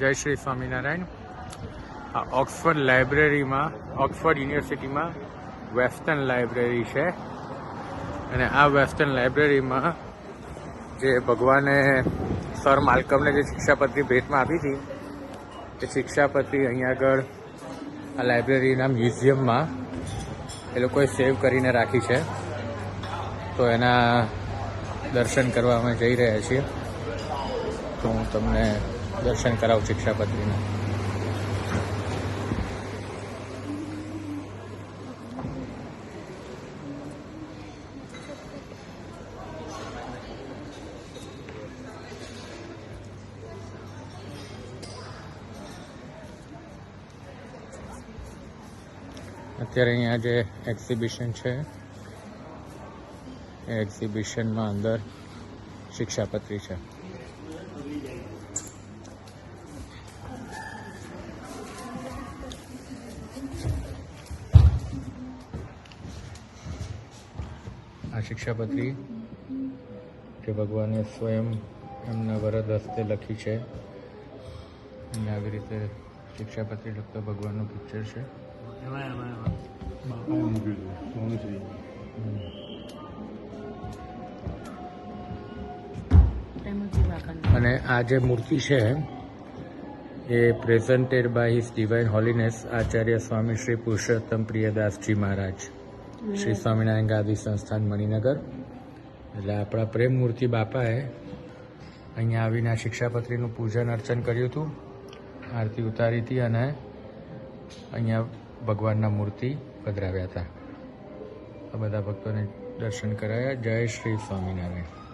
જય શ્રી સ્વામિનારાયણ. આ ઓક્સફર્ડ લાઇબ્રેરીમાં, ઓક્સફર્ડ યુનિવર્સિટીમાં વેસ્ટર્ન લાઇબ્રેરી છે. અને આ વેસ્ટર્ન લાઇબ્રેરીમાં જે ભગવાને સર માલકમને જે શિક્ષાપત્રી ભેટમાં આપી હતી, એ શિક્ષાપત્રી અહીંયા આગળ આ લાઇબ્રેરીના મ્યુઝિયમમાં એ લોકોએ સેવ કરીને રાખી છે. તો એના દર્શન કરવા અમે જઈ રહ્યા છીએ. તો હું તમને દર્શન કરાવું શિક્ષાપત્રીના. અત્યારે અહીંયા જે એક્ઝિબિશન છે એ એક્ઝિબિશનમાં અંદર શિક્ષાપત્રી છે. આ શિક્ષાપત્રી જે ભગવાને સ્વયં એમના વરદ હસ્તે લખી છે. અને આવી રીતે શિક્ષાપત્રી લખતા ભગવાનનું પિક્ચર છે. અને આ જે મૂર્તિ છે એ presented by his divine holiness Acharya Swami Shri Purushottam Priyadasji મહારાજ. શ્રી સ્વામિનારાયણ ગાદી સંસ્થાન મણિનગર. એટલે આપણા પ્રેમ મૂર્તિ બાપાએ અહીંયા આવીને આ શિક્ષાપત્રીનું પૂજન અર્ચન કર્યું હતું. આરતી ઉતારી હતી અને અહીંયા ભગવાનના મૂર્તિ પધરાવ્યા હતા. આ બધા ભક્તોને દર્શન કરાયા. જય શ્રી સ્વામિનારાયણ.